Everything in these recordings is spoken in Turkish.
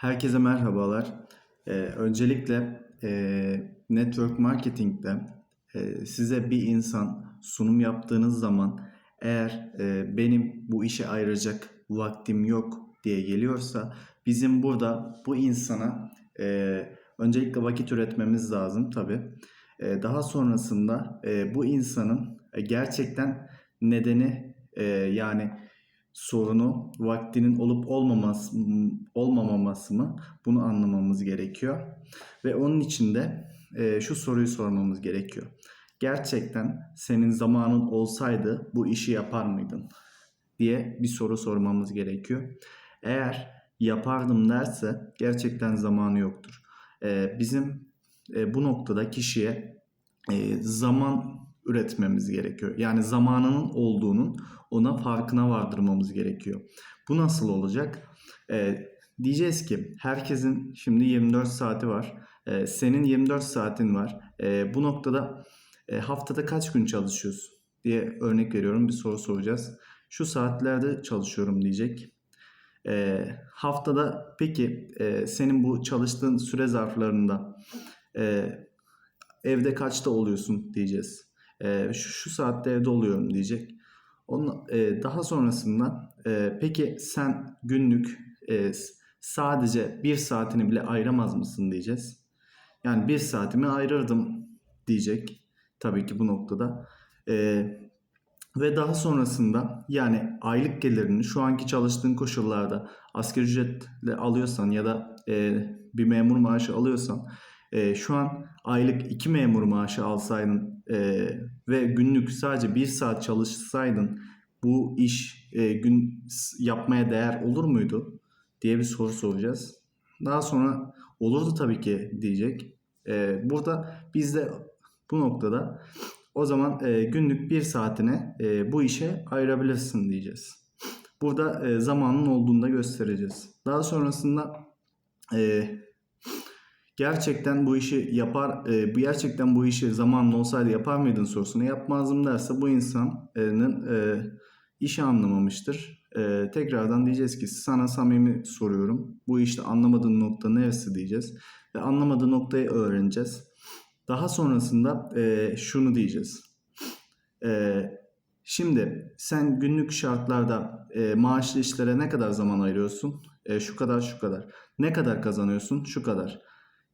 Herkese merhabalar. Ee, öncelikle e, network marketing'de e, size bir insan sunum yaptığınız zaman eğer e, benim bu işe ayıracak vaktim yok diye geliyorsa bizim burada bu insana e, öncelikle vakit üretmemiz lazım tabii. E, daha sonrasında e, bu insanın e, gerçekten nedeni e, yani sorunu vaktinin olup olmaması olmamaması mı bunu anlamamız gerekiyor. Ve onun için de e, şu soruyu sormamız gerekiyor. Gerçekten senin zamanın olsaydı bu işi yapar mıydın? diye bir soru sormamız gerekiyor. Eğer yapardım derse gerçekten zamanı yoktur. E, bizim e, bu noktada kişiye e, zaman üretmemiz gerekiyor. Yani zamanının olduğunun ona farkına vardırmamız gerekiyor. Bu nasıl olacak? Ee, diyeceğiz ki herkesin şimdi 24 saati var. Ee, senin 24 saatin var. Ee, bu noktada e, haftada kaç gün çalışıyorsun diye örnek veriyorum bir soru soracağız. Şu saatlerde çalışıyorum diyecek. Ee, haftada peki e, senin bu çalıştığın süre zarflarında e, evde kaçta oluyorsun diyeceğiz. E, şu, şu saatte evde oluyorum diyecek. Onun, e, daha sonrasında e, peki sen günlük e, sadece bir saatini bile ayıramaz mısın diyeceğiz. Yani bir saatimi ayırırdım diyecek tabii ki bu noktada. E, ve daha sonrasında yani aylık gelirini şu anki çalıştığın koşullarda asgari ücretle alıyorsan ya da e, bir memur maaşı alıyorsan e, şu an aylık iki memur maaşı alsaydın e, ve günlük sadece bir saat çalışsaydın bu iş e, gün yapmaya değer olur muydu diye bir soru soracağız. Daha sonra olurdu tabii ki diyecek. E, burada biz de bu noktada o zaman e, günlük bir saatine e, bu işe ayırabilirsin diyeceğiz. Burada e, zamanın olduğunu da göstereceğiz. Daha sonrasında e, gerçekten bu işi yapar, e, gerçekten bu işi zamanlı olsaydı yapar mıydın sorusunu yapmazdım derse bu insanın e, işi anlamamıştır. E, tekrardan diyeceğiz ki sana samimi soruyorum. Bu işte anlamadığın nokta neresi diyeceğiz. Ve anlamadığı noktayı öğreneceğiz. Daha sonrasında e, şunu diyeceğiz. E, şimdi sen günlük şartlarda e, maaşlı işlere ne kadar zaman ayırıyorsun? E, şu kadar şu kadar. Ne kadar kazanıyorsun? Şu kadar.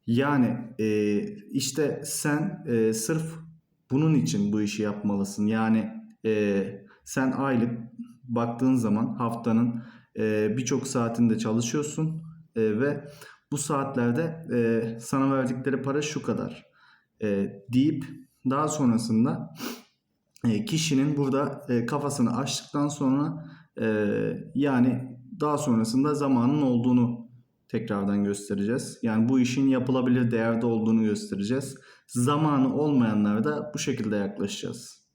Yani e, işte sen e, sırf bunun için bu işi yapmalısın. Yani e, sen aylık baktığın zaman haftanın e, birçok saatinde çalışıyorsun e, ve bu saatlerde e, sana verdikleri para şu kadar e, deyip daha sonrasında e, kişinin burada e, kafasını açtıktan sonra e, yani daha sonrasında zamanın olduğunu tekrardan göstereceğiz. Yani bu işin yapılabilir değerde olduğunu göstereceğiz. Zamanı olmayanlara da bu şekilde yaklaşacağız.